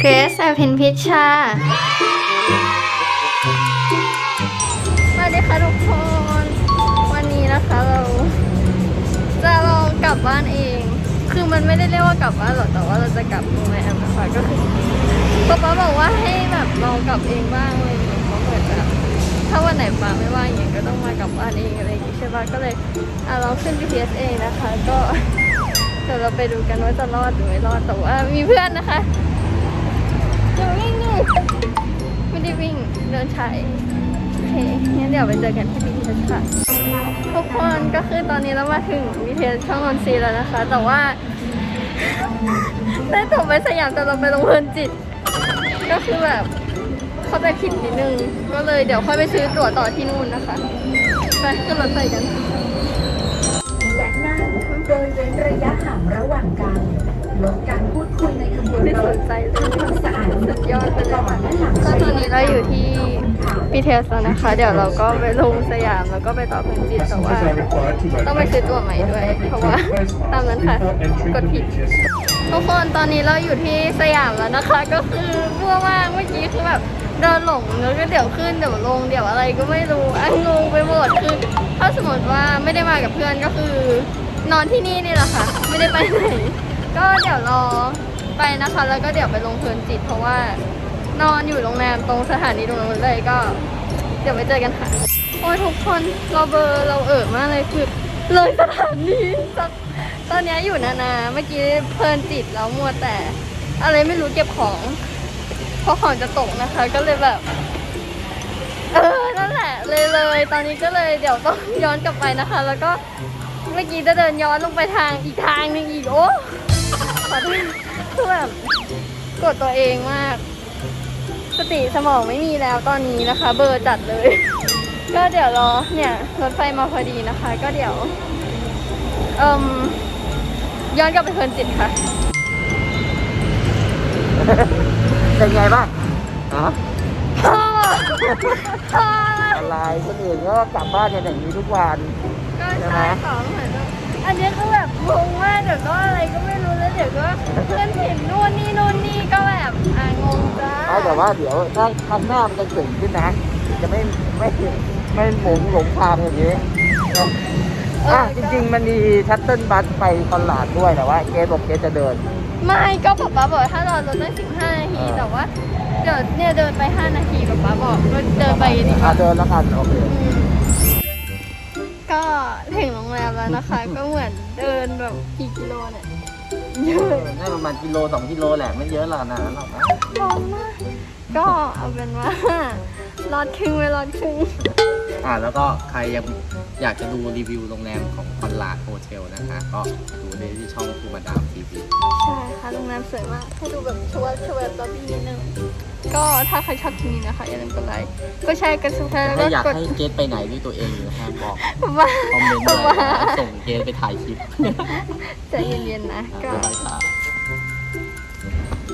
เกรซอภินพิชชา สวัสดีค่ะทุกคน วันนี้นะคะเรา จะลองกลับบ้านเอง คือมันไม่ได้เรียกว่ากลับบ้านหรอกแต่ว่าเราจะกลับโรงแรมนะคะก็คือป๊าป๊าบอกว่าให้แบบเรากลับเองบ้างเงี้ยเพราะเหมือนแบบถ้าวันไหนป๊าไม่ว่างอย่างก็ต้องมากลับบ้านเองอะไรอย่างงี้ใช่ปะก็เลยอะลองขึ้น BTS เองนะคะ ก็ เดี๋ยวเราไปดูกันว่าจะรอดหรือไม่รอดแต่ว่ามีเพื่อนนะคะอย่าวิ่งนี่ไม่ได้วิ่งเดินช้าเองโอเคงั้นเดี๋ยวไปเจอกันที่ BTS ค่ะทุกคนก็คือตอนนี้เรามาถึงวิเทศช่องนนทรีแล้วนะคะ แต่ว่าได้ตั๋วไปสยามแต่เราไปลงเพลินจิต ก็คือแบบเข้าใจผิดนิดนึง ก็เลยเดี๋ยวค่อยไปซื้อตั๋วต่อที่นู่นนะคะไปขึ้นรถไฟกันและนั่งโดยเว้นระยะ ระหว่างกันลดการพูดคุยในขบวนไม่รสถนใจเลยทำความสะอาดสุดยอดไปเลยก่อนและหลังก็ตอนนี้เราอยู่ที่พีเทสแล้วนะคะ เดี๋ยวเราก็ไปลงสยามแล้วก็ไปต่อเพลินจิตแต่ว่า ต้องไปซื้อตั๋วใหม่ด้วย เพราะว่าตามนั้นค่ะ กดผิด ทุกคนตอนนี้เราอยู่ที่สยามแล้วนะคะ ก็คือมั่วมากเมื่อกี้คือแบบเดินหลงแล้วก็เดี๋ยวขึ้นเดี๋ยวลงเดี๋ยวอะไรก็ไม่รู้อะงงไปหมดคือถ้าสมมติว่าไม่ได้มากับเพื่อนก็คือ นอนที่นี่นี่แหละค่ะ ไม่ได้ไปไหน ก็เดี๋ยวรอไปนะคะ แล้วก็เดี๋ยวไปลงเพลินจิต เพราะว่านอนอยู่โรงแรมตรงสถานีตรงนู้นเลยก็ เดี๋ยวไปเจอกันค่ะ โอ้ยทุกคนเราเบอร์เราเอ่อมากเลยคือเลยสถานีสักตอนนี้อยู่นานา เมื่อกี้เพลินจิตแล้วมัวแต่ อะไรไม่รู้เก็บของ เพราะของจะตกนะคะ ก็เลยแบบ เออ นั่นแหละ เลยเลย ตอนนี้ก็เลยเดี๋ยวต้องย้อนกลับไปนะคะ แล้วก็เมื่อกี้จะเดินย้อนลงไปทางอีกทางหนึ่งอีกโอ้ขอโทษคือแบบกดตัวเองมาก สติสมองไม่มีแล้วตอนนี้นะคะ เบอร์จัดเลย ก็เดี๋ยวรอเนี่ยรถไฟมาพอดีนะคะ ก็เดี๋ยวเอ่มย้อนกลับไปเพลินจิตค่ะเป็นไงบ้างฮะพ่อพ่ออะไรคนอื่นก็กลับบ้านกันอย่างนี้ทุกวันก็ ใช่ของเหมือนกันอันนี้คือแบบงงมากเดี๋ยวก็อะไรก็ไม่รู้แล้วเดี๋ยวก็เพื่อนผิดนู่นนี่นู่นนี่ก็แบบอ่างงจ้าเอาแต่ว่าเดี๋ยวถ้าครั้งหน้ามันจะเก่งขึ้นนะ จะไม่ไม่ไม่หลงหลงทางอย่างนี้นะอะจริงๆมันมีชัตเติลบัสไปตลาดด้วยแต่ว่าเกสบอกเกสจะเดิน ไม่ก็ป๊าป๊าบอกถ้ารอรถตั้งสิบห้านาทีอ่าแต่ว่าเดี๋ยวเนี่ยเดินไปห้านาทีป๊าป๊าบอกก็เดินไปดีกอะว่าเดินแล้วกันโอเคอืมก็ ถึงโรงแรมแล้วนะคะ ก็เหมือนเดินแบบกี่กิโลเนี่ยเยอะน่าประมาณกิโลสองกิโลแหละไม่เยอะหรอกนะหรอกนะร้อนมากก็เอาเป็นว่ารอดครึ่งไม่รอดครึ่ง อ่าแล้วก็ใครยังอยากจะดูรีวิวโรงแรมของคอนลาดโฮเทลนะคะ ก็ดูได้ที่ช่องคูมาดามทีวีใช่ค่ะโรงแรมสวยมากให้ดูแบบชวบชวบล็อบบี้นิดนึงก็ถ้าใครชอบคลิปนี้นะคะอย่าลืมกดไลค์กดแชร์กดซับสไครต์แล้วถ้าก็อยากกดให้เกสไปไหนด้วยตัวเองนะฮะบอกว่าคอมเมนต์หน่อยว่านะส่งเกสไปถ่ายคลิปใจเย็นๆนะก็ บ๊ายบายค่ะ